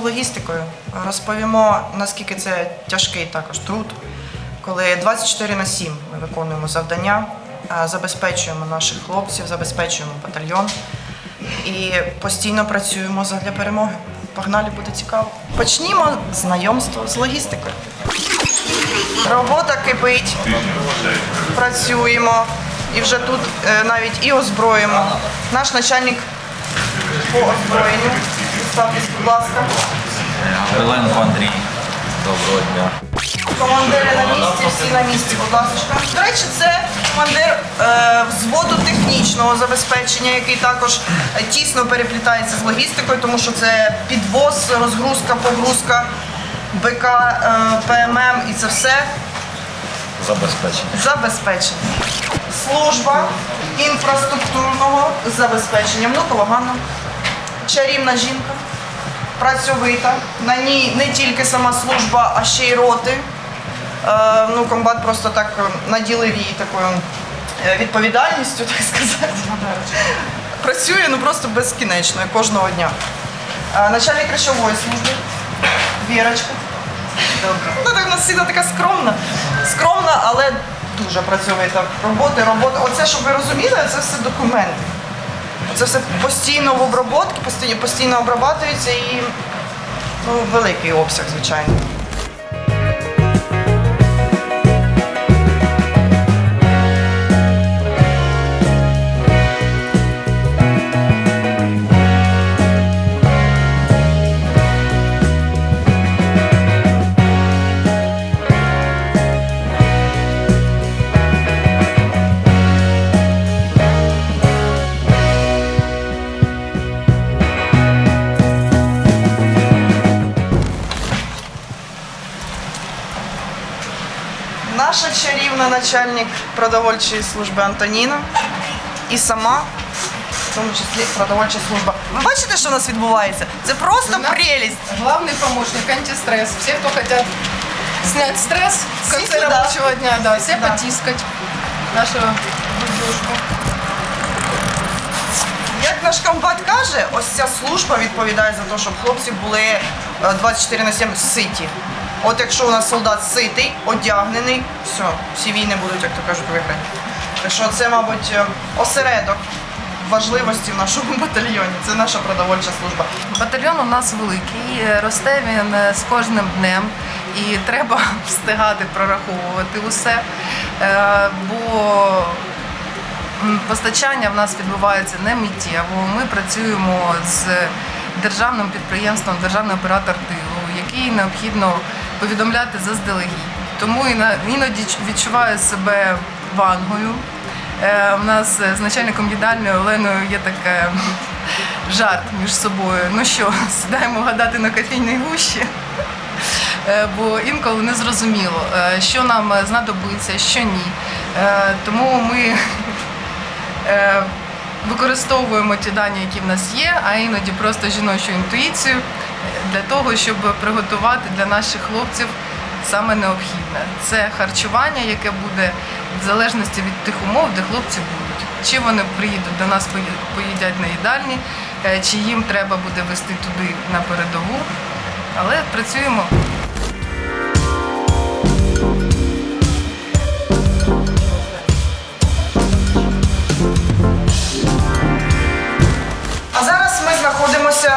з логістикою. Розповімо, наскільки це тяжкий також труд, коли 24 на 7 ми виконуємо завдання, забезпечуємо наших хлопців, забезпечуємо батальйон і постійно працюємо задля перемоги. Погнали, буде цікаво. Почнімо знайомство з логістикою. Робота кипить, працюємо і вже тут е, навіть і озброїмо. Наш начальник по озброєнню. Ставтесь, будь ласка. Гавриленко Андрій. Доброго дня. Командири на місці, всі на місці, будь ласка. До речі, це командир е, взводу технічного забезпечення, який також е, тісно переплітається з логістикою, тому що це підвоз, розгрузка, погрузка, БК, е, ПММ і це все Забезпечення. забезпечення. Служба інфраструктурного забезпечення. Внукова Ганна, чарівна жінка, працьовита. На ній не тільки сама служба, а ще й роти. Е, ну, комбат просто так е, наділив її такою е, відповідальністю, так сказати. Працює ну просто безкінечно кожного дня. Начальник речової служби Вірочка. Ну, так у нас всегда така скромна. Скромна, але дуже працьовита. Роботи, роботи. Оце, щоб ви розуміли, це все документи. Це все постійно в обробці, постійно, постійно обрабатується і ну, великий обсяг, звичайно. Начальник продовольчої служби Антоніна і сама, в тому числі продовольча служба. Ви бачите, що у нас відбувається? Це просто У нас прелість. Главный помощник, антистресс. Все, кто хотят снять стресс в Все конце рабочего дня, да, все Да. потискать нашу. Як наш комбат каже, ось ця служба відповідає за те, щоб хлопці були е, 24 на 7 ситі. От якщо у нас солдат ситий, одягнений, все, всі війни будуть, як то кажуть, виграні. Так що це, мабуть, е, осередок важливості в нашому батальйоні. Це наша продовольча служба. Батальйон у нас великий, е, росте він е, з кожним днем і треба встигати прораховувати усе. Бо постачання в нас відбувається не миттєво. Ми працюємо з державним підприємством Державний оператор тилу, який необхідно повідомляти заздалегідь. Тому іноді відчуваю себе вангою. Е, У нас е, з начальником їдальні Оленою є таке жарт між собою. Ну що, сідаємо гадати на кофейній гущі. Е, бо інколи не зрозуміло, що нам знадобиться, що ні. Тому ми використовуємо ті дані, які в нас є, а іноді просто жіночу інтуїцію для того, щоб приготувати для наших хлопців саме необхідне. Це харчування, яке буде в залежності від тих умов, де хлопці будуть. Чи вони приїдуть до нас, поїдять на їдальні, е, чи їм треба буде вести туди на передову. Але працюємо.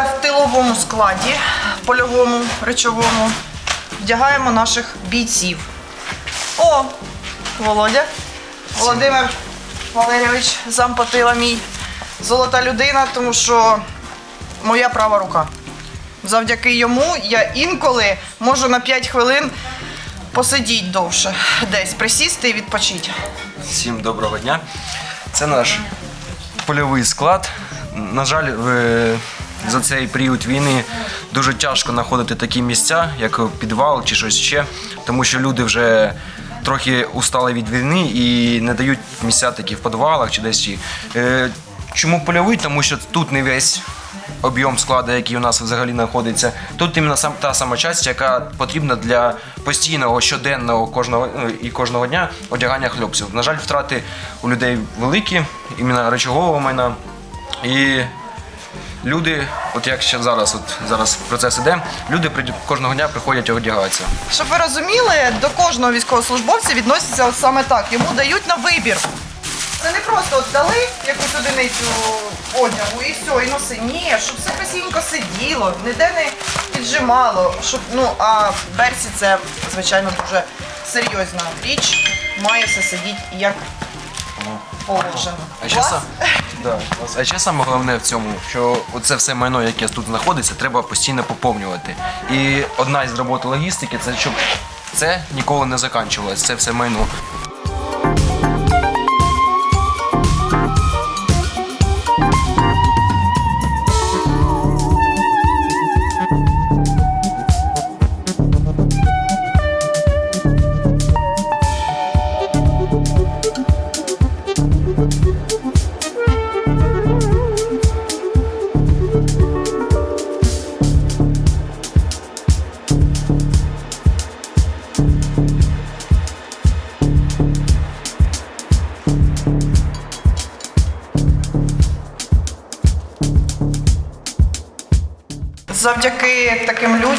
В тиловому складі, польовому, речовому. Вдягаємо наших бійців. О, Володя. Володимир Валерійович, зампотила мій. Золота людина, тому що моя права рука. Завдяки йому я інколи можу на 5 хвилин посидіти довше, десь присісти і відпочити. Всім доброго дня. Це наш польовий склад. На жаль, в- за цей період війни дуже тяжко знаходити такі місця, як підвал чи щось ще, тому що люди вже трохи устали від війни і не дають місця такі в підвалах чи десь. Е, Чому польовий? Тому що тут не весь об'єм складу, який у нас взагалі знаходиться. Тут іменно сам та сама часть, яка потрібна для постійного щоденного кожного ну, і кожного дня одягання хлопців. На жаль, втрати у людей великі, іменно речового майна. І люди, от як ще зараз, от зараз процес іде, люди при- кожного дня приходять одягатися. Щоб ви розуміли, до кожного військовослужбовця відноситься от саме так. Йому дають на вибір. Це не просто от дали якусь одиницю одягу і все, і носи. Ні, щоб все красивенько сиділо, ніде не піджимало. Щоб, ну, а берсі це, звичайно, дуже серйозна річ. Має все сидіти як положено. А ще, сам, да, а ще саме головне в цьому, що це все майно, яке тут знаходиться, треба постійно поповнювати. І одна із роботи логістики це щоб це ніколи не закінчувалося, це все майно.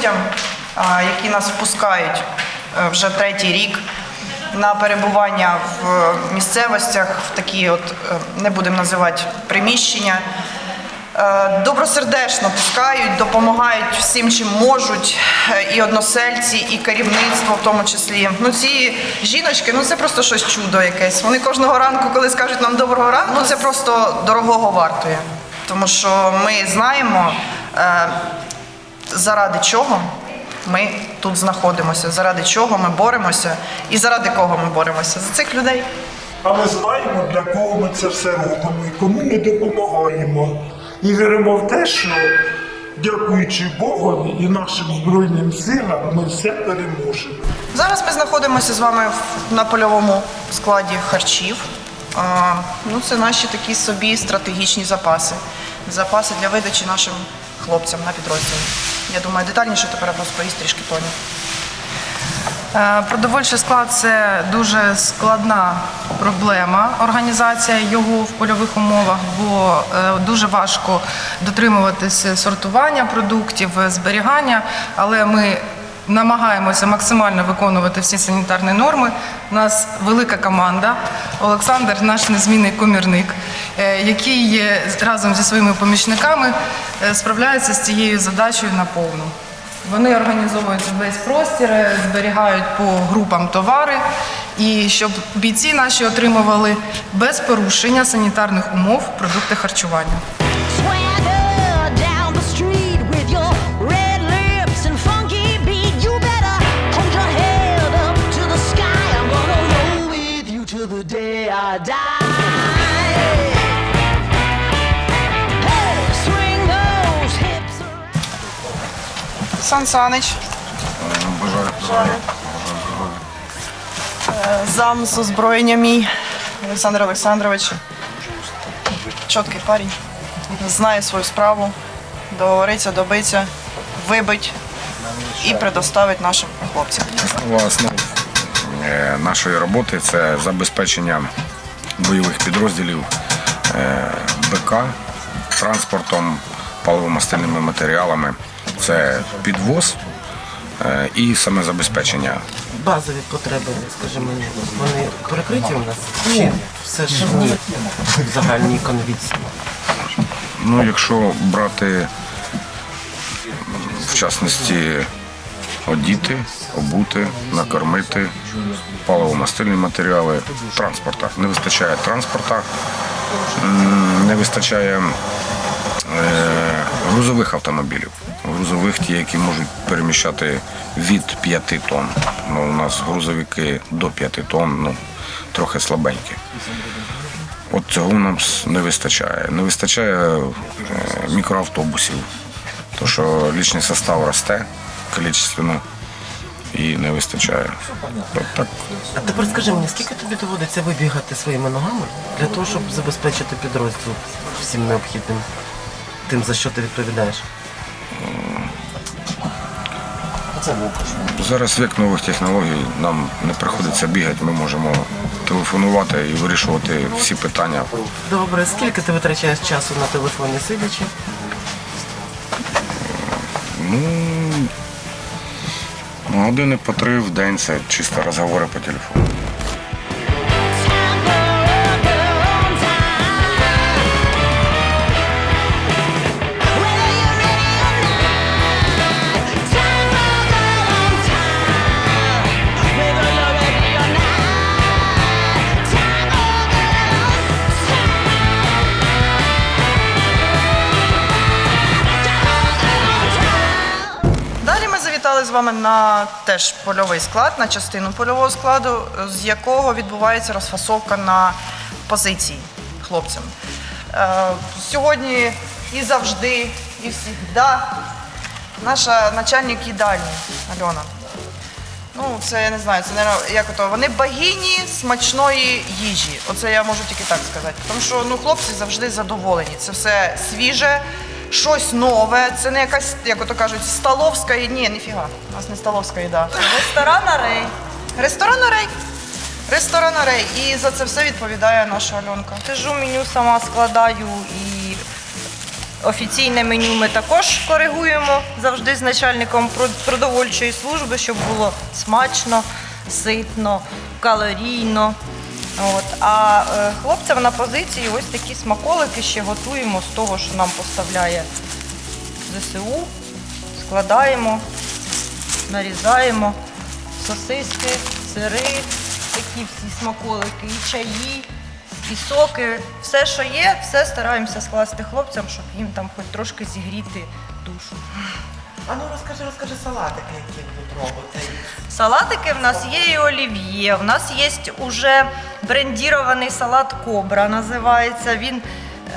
Людям, які нас впускають е, вже третій рік на перебування в місцевостях, в такі, от е, не будемо називати приміщення. е, Добросердечно пускають, допомагають всім, чим можуть, і односельці, і керівництво в тому числі. Ну ці жіночки, ну це просто щось чудо якесь. Вони кожного ранку, коли скажуть нам доброго ранку, це просто дорогого вартує. Тому що ми знаємо, заради чого ми тут знаходимося, заради чого ми боремося і заради кого ми боремося. За цих людей. А ми знаємо, для кого ми це все робимо і кому ми допомагаємо. І віримо в те, що дякуючи Богові і нашим Збройним силам, ми все переможемо. Зараз ми знаходимося з вами на польовому складі харчів. Ну, це наші такі собі стратегічні запаси. Запаси для видачі нашим хлопцям на підрозділ. Я думаю, детальніше тепер розповість трішки Тоні. Е, Продовольчий склад це дуже складна проблема. Організація його в польових умовах, бо е, дуже важко дотримуватися сортування продуктів, зберігання, але ми намагаємося максимально виконувати всі санітарні норми. У нас велика команда. Олександр, наш незмінний комірник, який е, разом зі своїми помічниками е, справляється з цією задачею наповну. Вони організовують весь простір, е, зберігають по групам товари, і щоб бійці наші отримували без порушення санітарних умов продукти харчування. Swagger Сан Санич. Е, Зам з озброєння мій Олександр Олександрович. Чіткий парень. Знає свою справу, договориться, добиться, вибить і предоставить нашим хлопцям. Основа основ е, нашої роботи це забезпечення бойових підрозділів е, БК транспортом, паливомастильними матеріалами. Це підвоз е, і саме забезпечення. базові потреби, скажи мені, вони перекриті у нас? Чи все ж ні в загальній конвіції? Ну, якщо брати в частності одіти, обути, накормити, паливомастильні матеріали, транспорта. Не вистачає транспорта, не вистачає е, грузових автомобілів. Грузових ті, які можуть переміщати від 5 тонн. Ну, у нас грузовики до 5 тонн, ну, трохи слабенькі. От цього нам не вистачає. Не вистачає е, мікроавтобусів, тому що лічний состав росте кількісно і не вистачає. От так А тепер скажи мені, скільки тобі доводиться вибігати своїми ногами для того, щоб забезпечити підрозділ всім необхідним тим, за що ти відповідаєш? Зараз вік нових технологій, нам не приходиться бігати, ми можемо телефонувати і вирішувати всі питання. Добре, скільки ти витрачаєш часу на телефоні сидячи? Ну, години по три в день це чисто розговори по телефону. Вами на теж польовий склад, на частину польового складу, з якого відбувається розфасовка на позиції хлопцям. Е, Сьогодні і завжди, і завжди наша начальник їдальні Альона. Ну, це я не знаю, це не як ото. Вони богині смачної їжі. Оце я можу тільки так сказати. Тому що ну, хлопці завжди задоволені. Це все свіже, щось нове. Це не якась, як ото кажуть, столовська. Ні, ніфіга. У нас не столовська їда. Ресторан Арей. Ресторан Арей. Ресторан Арей. І за це все відповідає наша Альонка. Сижу, меню сама складаю і офіційне меню ми також коригуємо завжди з начальником прод- продовольчої служби, щоб було смачно, ситно, калорійно. От. А е, хлопцям на позиції ось такі смаколики ще готуємо з того, що нам поставляє ЗСУ. Складаємо, нарізаємо сосиски, сири, такі всі смаколики, і чаї, і соки. Все, що є, все стараємося скласти хлопцям, щоб їм там хоч трошки зігріти душу. А ну розкажи, розкажи салатики, які тут робите. Салатики в нас є і олів'є. В нас є уже брендірований салат Кобра, називається. Він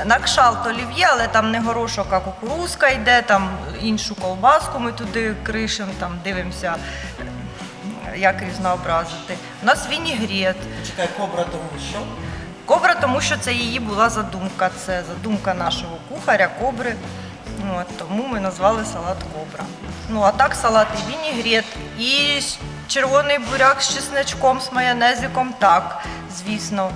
на кшалт олів'є, але там не горошок, а кукурузка йде, там іншу ковбаску ми туди кришимо, там дивимося, як різнообразити. У нас вінігрет. Чекай, кобра, тому що? Кобра, тому що це її була задумка. Це задумка нашого кухаря Кобри. От, тому ми назвали салат Кобра. Ну а так салат і вінігрет, і червоний буряк з чесничком, з майонезиком, так, звісно.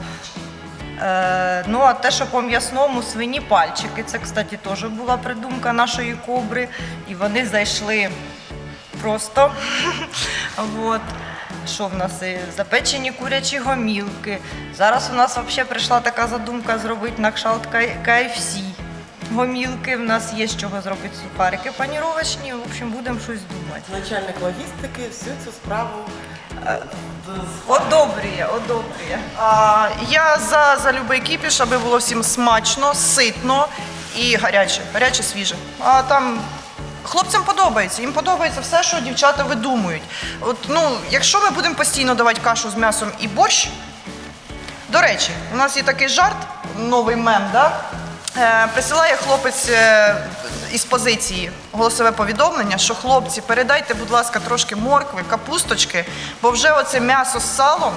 Е, ну, а те, що по м'ясному свині пальчики, це, кстати, теж була придумка нашої кобри. І вони зайшли просто. вот. Що в нас запечені курячі гомілки. Зараз у нас взагалі прийшла така задумка зробити на кшалт KFC. Гомілки в нас є з чого зробити сухарики паніровочні. В общем, будемо щось думати. Начальник логістики всю цю справу е, Одобрює, одобрює. А, я за, за любий кіпіш, аби було всім смачно, ситно і гаряче, гаряче, свіже. А там хлопцям подобається, їм подобається все, що дівчата видумують. От, ну, якщо ми будемо постійно давати кашу з м'ясом і борщ, до речі, у нас є такий жарт, новий мем, да? Е, присилає хлопець е, із позиції голосове повідомлення, що хлопці, передайте, будь ласка, трошки моркви, капусточки, бо вже оце м'ясо з салом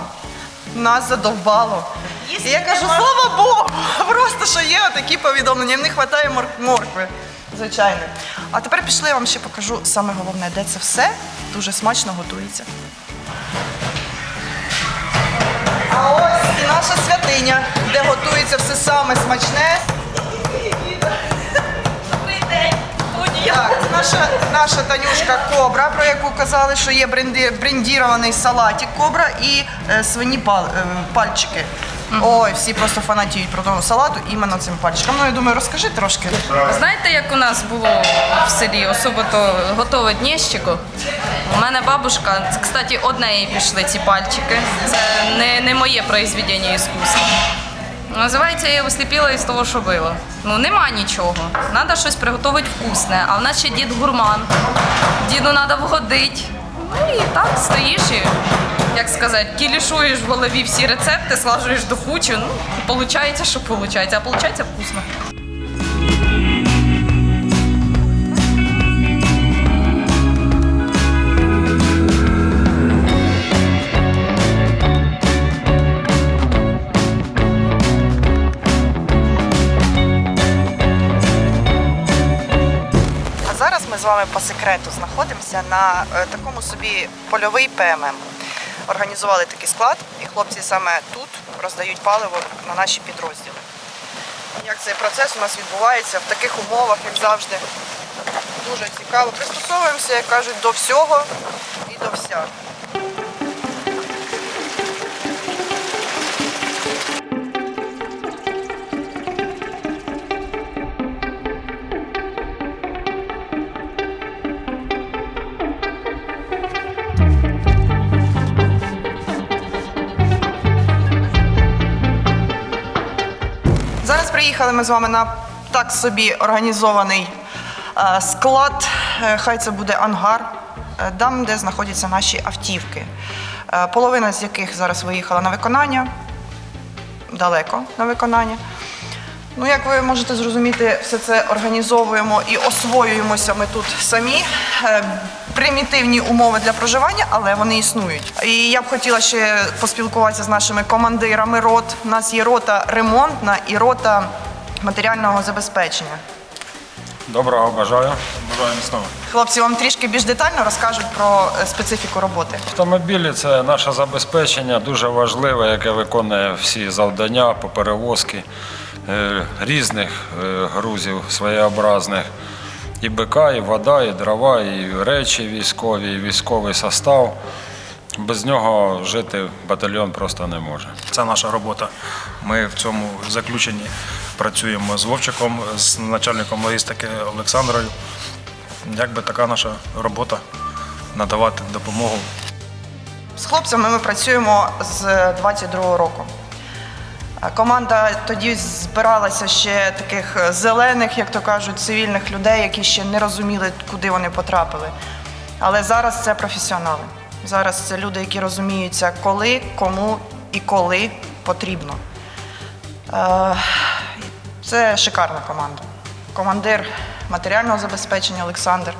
нас задовбало. І я кажу, слава Богу, просто що є такі повідомлення, їм не вистачає мор- моркви. Звичайно. А тепер пішли, я вам ще покажу саме головне, де це все дуже смачно готується. А ось і наша святиня, де готується все саме смачне. Так, це наша, наша Танюшка Кобра, про яку казали, що є бренди, брендірований салатик Кобра і е, свині пал, е, пальчики. Ой, всі просто фанатіють про того салату іменно цим пальчиком. Ну, я думаю, розкажи трошки. Знаєте, як у нас було в селі, особливо готове дніщико? У мене бабушка, це, кстати, одне їй пішли ці пальчики. Це не, не моє произведення іскусства. Називається я висліпіла із того, що було. Ну нема нічого. Треба щось приготувати вкусне. А в нас ще дід гурман. Діду треба вгодити. Ну і так стоїш і, як сказати, кілішуєш в голові всі рецепти, слажуєш до кучі. Ну, і виходить, що виходить. А виходить вкусно. З вами по секрету знаходимося на е, такому собі польовий ПММ. Організували такий склад, і хлопці саме тут роздають паливо на наші підрозділи. Як цей процес у нас відбувається в таких умовах, як завжди. дуже цікаво. Пристосовуємося, як кажуть, до всього і до всяк. Приїхали ми з вами на так собі організований е, склад. Е, Хай це буде ангар, е, там, де знаходяться наші автівки. Половина з яких зараз виїхала на виконання, далеко на виконання. Ну, як ви можете зрозуміти, все це організовуємо і освоюємося ми тут самі. Примітивні умови для проживання, але вони існують. І я б хотіла ще поспілкуватися з нашими командирами рот. У нас є рота ремонтна і рота матеріального забезпечення. Доброго бажаю. Бажаю міцного. Хлопці вам трішки більш детально розкажуть про е, специфіку роботи. Автомобілі це наше забезпечення, дуже важливе, яке виконує всі завдання по перевозки е, різних е, грузів своєобразних. І БК, і вода, і дрова, і речі військові, і військовий состав. Без нього жити батальйон просто не може. Це наша робота. Ми в цьому заключенні працюємо з Вовчиком, з начальником логістики Олександрою. Якби така наша робота надавати допомогу. З хлопцями ми працюємо з 22-го року. Команда тоді збиралася ще таких е, зелених, як то кажуть, цивільних людей, які ще не розуміли, куди вони потрапили. Але зараз це професіонали. Зараз це люди, які розуміються, коли, кому і коли потрібно. Е, Це шикарна команда. Командир матеріального забезпечення Олександр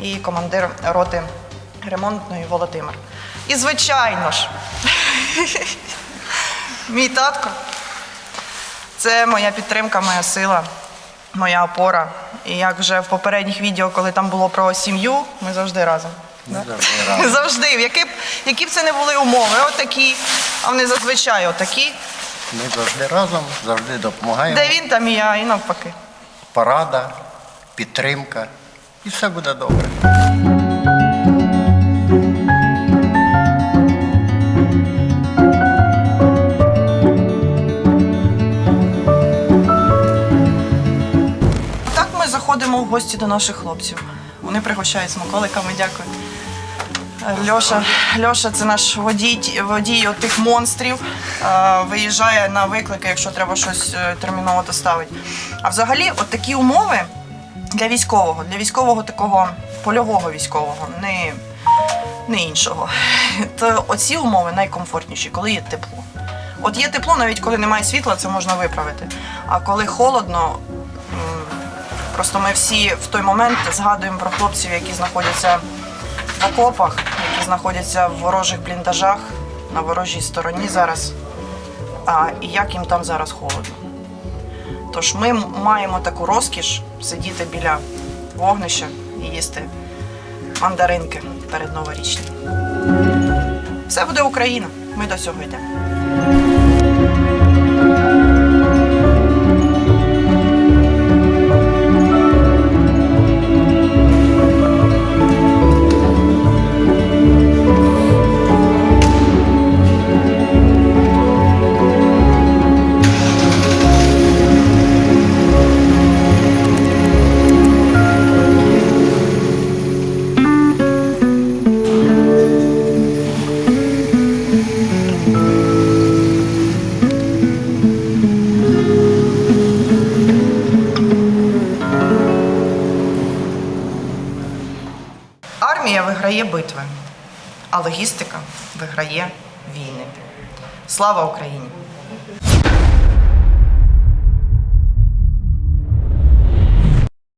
і командир роти ремонтної Володимир. І звичайно ж, мій татко. Це моя підтримка, моя сила, моя опора. І як вже в попередніх відео, коли там було про сім'ю, ми завжди разом. Да? Завжди. Які б, які б це не були умови, отакі, а вони зазвичай отакі. Ми завжди разом, завжди допомагаємо. Де він, там і я, і навпаки. Порада, підтримка, і все буде добре. Ми в гості до наших хлопців. Вони пригощають смаколиками, дякую. Льоша, Льоша це наш водій, водій тих монстрів. Виїжджає на виклики, якщо треба щось е, терміново доставити. А взагалі, от такі умови для військового, для військового такого польового військового, не, не іншого. То оці умови найкомфортніші, коли є тепло. От є тепло, навіть коли немає світла, це можна виправити. А коли холодно, Просто ми всі в той момент згадуємо про хлопців, які знаходяться в окопах, які знаходяться в ворожих бліндажах на ворожій стороні зараз. А, і як їм там зараз холодно. Тож ми маємо таку розкіш сидіти біля вогнища і їсти мандаринки перед новорічним. Все буде Україна. Ми до цього йдемо. Слава Україні!